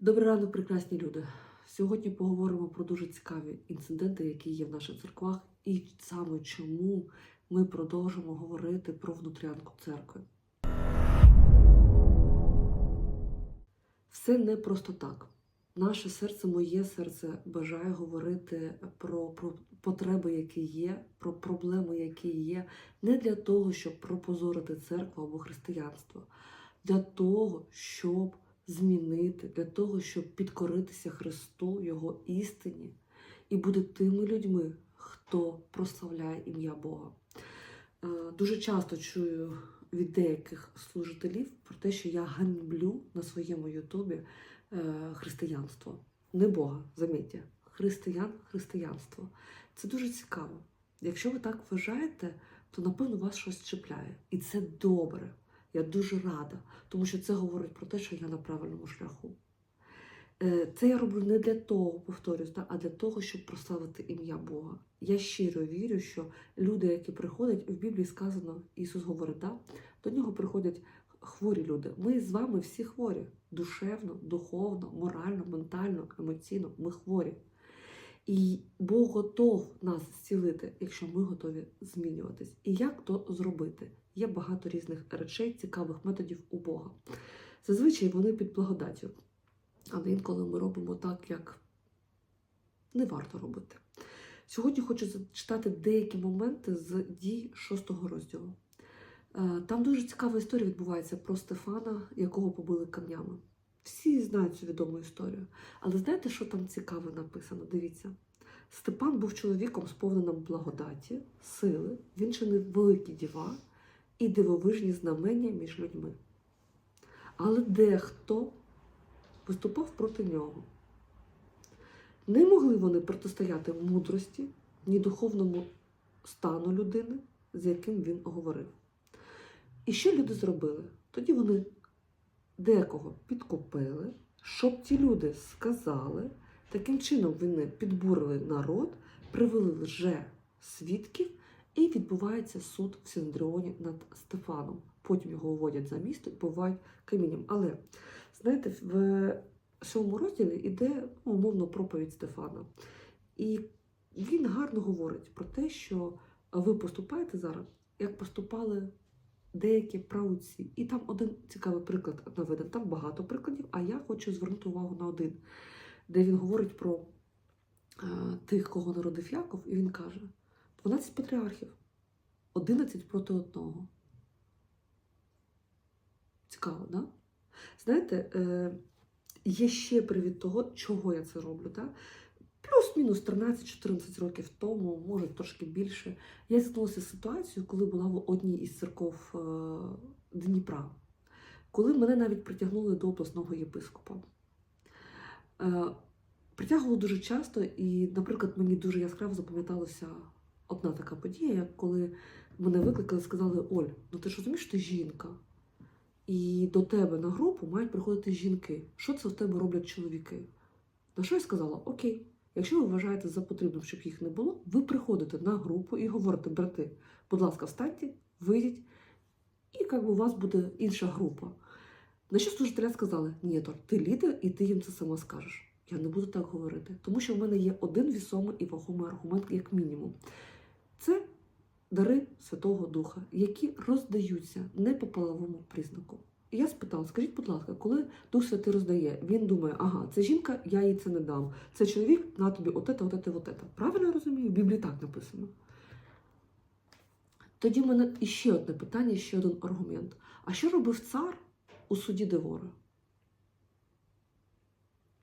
Добрий ранок, прекрасні люди. Сьогодні поговоримо про дуже цікаві інциденти, які є в наших церквах, і саме чому ми продовжимо говорити про внутрянку церкви. Все не просто так. Наше серце, моє серце бажає говорити про, про потреби, які є, про проблеми, які є, не для того, щоб пропозорити церкву або християнство, для того, щоб змінити, для того, щоб підкоритися Христу, Його істині, і бути тими людьми, хто прославляє ім'я Бога. Е, Дуже часто чую від деяких служителів про те, що я ганьблю на своєму Ютубі е, християнство. Не Бога, замітьте, християн, християнство. Це дуже цікаво. Якщо ви так вважаєте, то напевно вас щось чіпляє. І це добре. Я дуже рада, тому що це говорить про те, що я на правильному шляху. Е, Це я роблю не для того, повторюсь, а для того, щоб прославити ім'я Бога. Я щиро вірю, що люди, які приходять, в Біблії сказано, Ісус говорить, да, до нього приходять хворі люди. Ми з вами всі хворі душевно, духовно, морально, ментально, емоційно. Ми хворі. І Бог готов нас зцілити, якщо ми готові змінюватись. І як то зробити? Є багато різних речей, цікавих методів у Бога. Зазвичай вони під благодаттю. Але інколи ми робимо так, як не варто робити. Сьогодні хочу зачитати деякі моменти з дій шостого розділу. Е, Там дуже цікава історія відбувається про Стефана, якого побили камнями. Всі знають цю відому історію. Але знаєте, що там цікаве написано? Дивіться. Степан був чоловіком, сповненим благодаті, сили, він чинив великі діва і дивовижні знамення між людьми. Але дехто виступав проти нього. Не могли вони протистояти мудрості, ні духовному стану людини, з яким він говорив. І що люди зробили? Тоді вони декого підкупили, щоб ті люди сказали, таким чином вони підбурили народ, привели лже свідків, і відбувається суд в Синдріоні над Стефаном. Потім його вводять за місто і побивають камінням. Але знаєте, в сьомому розділі йде ну, умовно проповідь Стефана. І він гарно говорить про те, що ви поступаєте зараз, як поступали деякі праотці. І там один цікавий приклад наведений. Там багато прикладів, а я хочу звернути увагу на один, де він говорить про е, тих, кого народив Яков, і він каже: 12 патріархів, 11 проти одного. Цікаво, да? Знаєте, е, є ще привід того, чого я це роблю. Да? Плюс-мінус 13-14 років тому, може трошки більше, я зіткнулася з ситуацією, коли була в одній із церков е, Дніпра, коли мене навіть притягнули до обласного єпископа. Е, Притягували дуже часто, і, наприклад, мені дуже яскраво запам'яталася одна така подія, як коли мене викликали сказали: Оль, ну ти ж розумієш, ти жінка? І до тебе на групу мають приходити жінки. Що це в тебе роблять чоловіки? На що я сказала: Окей, якщо ви вважаєте за потрібним, щоб їх не було, ви приходите на групу і говорите, брати, будь ласка, встаньте, вийдіть, і як би, у вас буде інша група. На що служителя сказали: Ні, Тор, ти лідер, і ти їм це сама скажеш. Я не буду так говорити, тому що в мене є один вісомий і вагомий аргумент, як мінімум. Це дари Святого Духа, які роздаються не по половому признаку. Я спитала, скажіть, будь ласка, коли Дух Святий роздає, він думає, ага, це жінка, я їй це не дам. Це чоловік, на тобі отете, отете, отете. Правильно я розумію? В Біблії так написано. Тоді в мене іще одне питання, ще один аргумент. А що робив цар у суді Девора?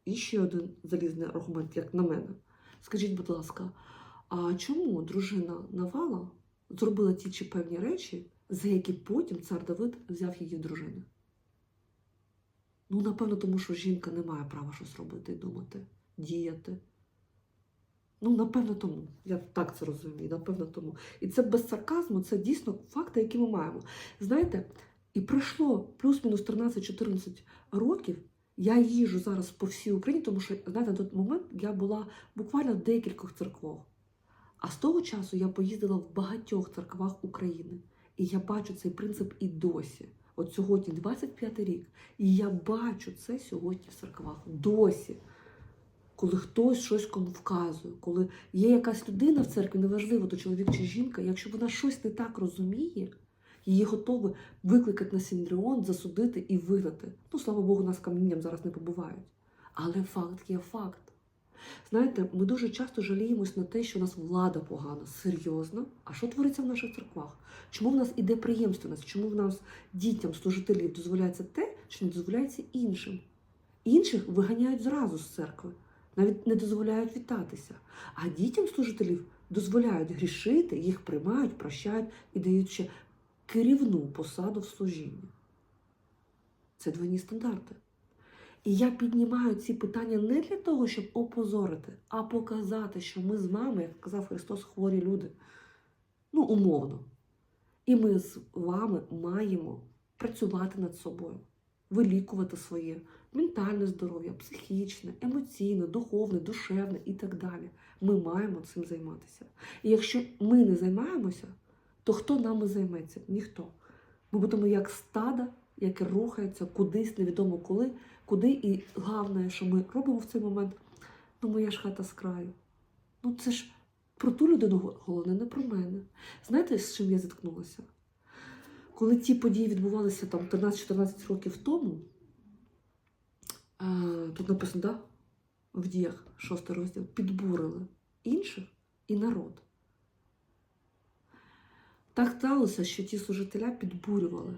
І ще один залізний аргумент, як на мене. Скажіть, будь ласка, а чому дружина Навала зробила ті чи певні речі, за які потім цар Давид взяв її дружини? Ну, напевно, тому що жінка не має права щось робити і думати, діяти. Ну, напевно, тому. Я так це розумію, напевно, тому. І це без сарказму, це дійсно факти, які ми маємо. Знаєте, і пройшло плюс-мінус 13-14 років. Я їжу зараз по всій Україні, тому що знаєте, на той момент я була буквально в декількох церквах. А з того часу я поїздила в багатьох церквах України. І я бачу цей принцип і досі. От сьогодні 25 рік, і я бачу це сьогодні в церквах досі. Коли хтось щось кому вказує, коли є якась людина в церкві, неважливо, то чоловік чи жінка, якщо вона щось не так розуміє, її готові викликати на Сіндріон, засудити і вигнати. Ну, слава Богу, нас камінням зараз не побувають. Але факт є факт. Знаєте, ми дуже часто жаліємось на те, що у нас влада погана, серйозно. А що твориться в наших церквах? Чому в нас іде приємственність? Чому в нас дітям, служителів дозволяється те, що не дозволяється іншим? Інших виганяють зразу з церкви, навіть не дозволяють вітатися. А дітям служителів дозволяють грішити, їх приймають, прощають і дають ще керівну посаду в служінні. Це двойні стандарти. І я піднімаю ці питання не для того, щоб опозорити, а показати, що ми з вами, як казав Христос, хворі люди. Ну, умовно. І ми з вами маємо працювати над собою, вилікувати своє ментальне здоров'я, психічне, емоційне, духовне, душевне і так далі. Ми маємо цим займатися. І якщо ми не займаємося, то хто нами займеться? Ніхто. Ми будемо як стадо, яке рухається кудись, невідомо коли, куди. І головне, що ми робимо в цей момент, ну моя ж хата з краю. Ну це ж про ту людину головне, не про мене. Знаєте, з чим я зіткнулася? Коли ті події відбувалися там 13-14 років тому, е, тут написано, да? в діях, шостий розділ, підбурили інших і народ. Так сталося, що ті служителя підбурювали.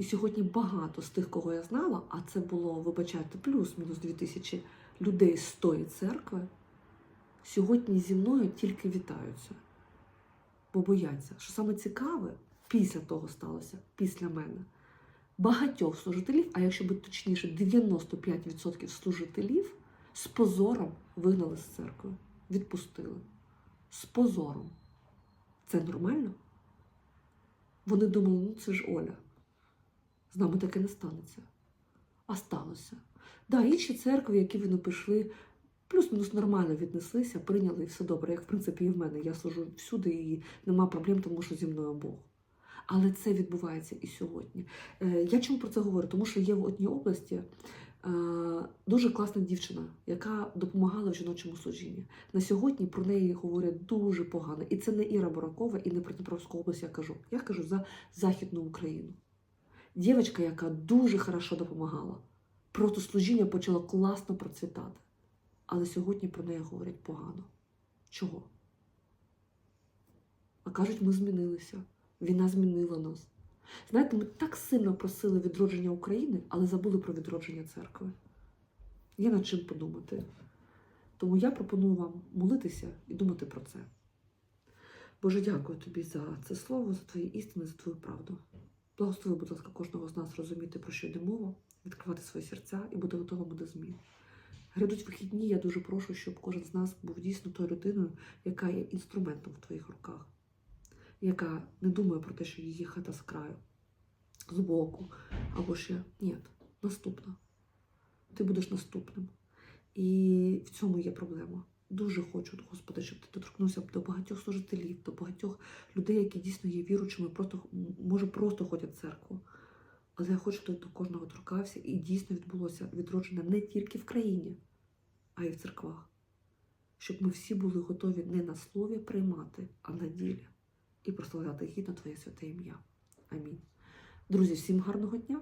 І сьогодні багато з тих, кого я знала, а це було, вибачайте, плюс-мінус 2000 людей з тої церкви, сьогодні зі мною тільки вітаються, бо бояться. Що саме цікаве, після того сталося, після мене, багатьох служителів, а якщо бути точніше, 95% служителів з позором вигнали з церкви, відпустили. З позором. Це нормально? Вони думали, ну це ж Оля. З нами таке не станеться. А сталося. Да, інші церкви, які вони пішли, плюс-мінус нормально віднеслися, прийняли і все добре, як в принципі і в мене. Я служу всюди і нема проблем, тому що зі мною Бог. Але це відбувається і сьогодні. Е, Я чому про це говорю? Тому що є в одній області е, дуже класна дівчина, яка допомагала в жіночому служінні. На сьогодні про неї говорять дуже погано. І це не Іра Баракова і не про Дніпровську область я кажу. Я кажу за Західну Україну. Дівчинка, яка дуже хорошо допомагала. Просто служіння почало класно процвітати. Але сьогодні про неї говорять погано. Чого? А кажуть, ми змінилися. Війна змінила нас. Знаєте, ми так сильно просили відродження України, але забули про відродження церкви. Є над чим подумати. Тому я пропоную вам молитися і думати про це. Боже, дякую тобі за це слово, за твої істини, за твою правду. Благослови, будь ласка, кожного з нас розуміти, про що йде мова, відкривати свої серця і бути готовими до змін. Грядуть вихідні, я дуже прошу, щоб кожен з нас був дійсно тою людиною, яка є інструментом в твоїх руках, яка не думає про те, що її хата з краю, з боку, або ще ні, наступна. Ти будеш наступним. І в цьому є проблема. Дуже хочу, Господи, щоб ти доторкнувся до багатьох служителів, до багатьох людей, які дійсно є віручими, просто може просто ходять в церкву. Але я хочу, щоб до кожного торкався і дійсно відбулося відродження не тільки в країні, а й в церквах. Щоб ми всі були готові не на слові приймати, а на ділі. І прославляти гідно Твоє святе ім'я. Амінь. Друзі, всім гарного дня!